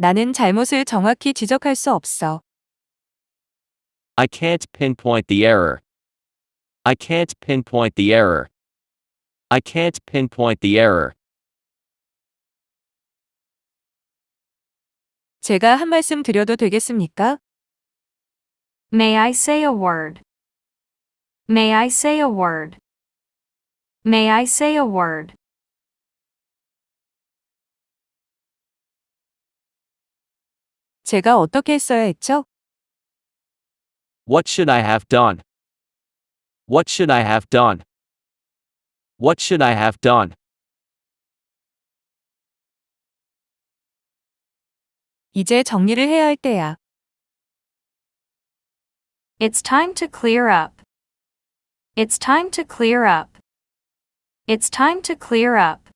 나는 잘못을 정확히 지적할 수 없어. I can't pinpoint the error. I can't pinpoint the error. I can't pinpoint the error. 제가 한 말씀 드려도 되겠습니까? May I say a word? May I say a word? May I say a word? 제가 어떻게 했어야 했죠? What should I have done? What should I have done? What should I have done? 이제 정리를 해야 할 때야. It's time to clear up. It's time to clear up. It's time to clear up.